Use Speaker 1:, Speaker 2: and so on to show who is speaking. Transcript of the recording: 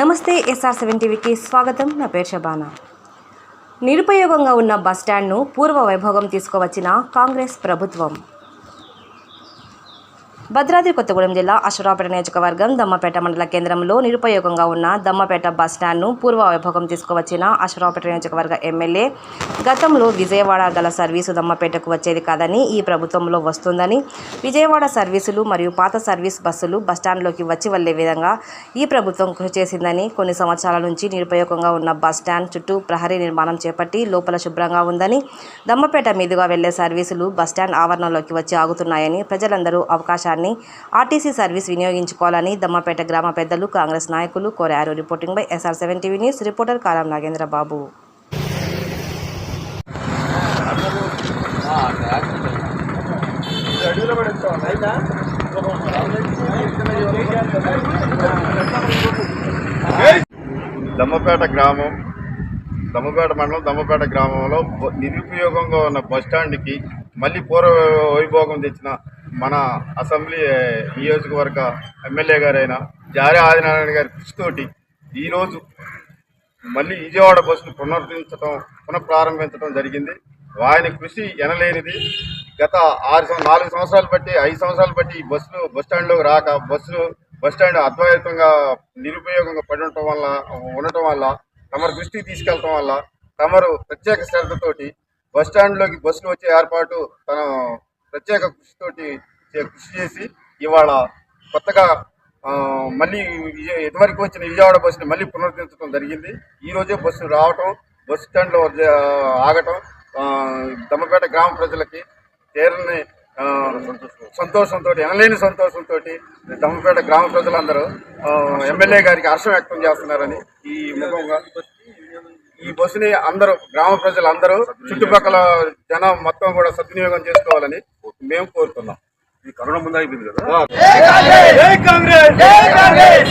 Speaker 1: నమస్తే SR seven టీవీకి స్వాగతం. నా పేరు షబానా. నిరుపయోగంగా ఉన్న బస్టాండ్ను పూర్వ వైభోగం తీసుకువచ్చిన కాంగ్రెస్ ప్రభుత్వం. భద్రాద్రి కొత్తగూడెం జిల్లా అశ్వరాపేట నియోజకవర్గం దమ్మపేట మండల కేంద్రంలో నిరుపయోగంగా ఉన్న దమ్మపేట బస్టాండ్ను పూర్వ వైభోగం తీసుకువచ్చిన అశ్వరాపేట నియోజకవర్గ ఎమ్మెల్యే గతంలో విజయవాడ గల సర్వీసు దమ్మపేటకు వచ్చేది కాదని ఈ ప్రభుత్వంలో వస్తుందని విజయవాడ సర్వీసులు మరియు పాత సర్వీస్ బస్సులు బస్టాండ్లోకి వచ్చి వెళ్ళే విధంగా ఈ ప్రభుత్వం కృషి చేసిందని కొన్ని సంవత్సరాల నుంచి నిరుపయోగంగా ఉన్న బస్టాండ్ చుట్టూ ప్రహరీ నిర్మాణం చేపట్టి లోపల శుభ్రంగా ఉందని దమ్మపేట మీదుగా వెళ్ళే సర్వీసులు బస్టాండ్ ఆవరణలోకి వచ్చి ఆగుతున్నాయని ప్రజలందరూ అవకాశాన్ని ఆర్టీసీ సర్వీస్ వినియోగించుకోవాలని దమ్మపేట గ్రామ పెద్దలు కాంగ్రెస్ నాయకులు కోరారు. Reporting by SR seven TV news reporter కాలం నాగేంద్ర బాబు
Speaker 2: దమ్మపేట గ్రామం దమ్మపేట మండలం దమ్మపేట గ్రామంలో నిరుపయోగంగా ఉన్న బస్ మళ్ళీ పూర్వ వైభోగం తెచ్చిన మన అసెంబ్లీ నియోజకవర్గ ఎమ్మెల్యే గారైన జారే ఆదినారాయణ గారి కృషితోటి ఈరోజు మళ్ళీ విజయవాడ బస్సును పునరుద్ధరించడం పునఃప్రారంభించడం జరిగింది. ఆయన కృషి ఎనలేనిది. గత ఆరు నాలుగు సంవత్సరాలు బట్టి ఐదు సంవత్సరాలు బట్టి ఈ బస్సులు బస్ స్టాండ్లోకి రాక బస్సులు బస్ స్టాండ్ అద్వైతంగా నిరుపయోగంగా పడి ఉండటం వల్ల ఉండటం వల్ల తమరు దృష్టికి తీసుకెళ్ళటం వల్ల తమరు ప్రత్యేక శ్రద్ధతోటి బస్ బస్సులు వచ్చే ఏర్పాటు తన ప్రత్యేక కృషితోటి కృషి చేసి ఇవాళ కొత్తగా మళ్ళీ ఇదివరకు వచ్చిన విజయవాడ బస్సుని మళ్ళీ పునరుద్ధరించడం జరిగింది. ఈరోజే బస్సు రావటం బస్ స్టాండ్లో ఆగటం దమ్మపేట గ్రామ ప్రజలకి తీరని సంతోషంతో ఎనలేని సంతోషంతో దమ్మపేట గ్రామ ప్రజలందరూ ఎమ్మెల్యే గారికి హర్షం వ్యక్తం చేస్తున్నారని ఈ ముఖంగా. ఈ బస్సుని అందరూ గ్రామ ప్రజలందరూ చుట్టుపక్కల జనం మొత్తం కూడా సద్వినియోగం చేసుకోవాలని మేము కోరుతున్నాం.
Speaker 3: ఈ కరోనా ముందు అయిపోయింది కదా.
Speaker 2: జై కాంగ్రెస్!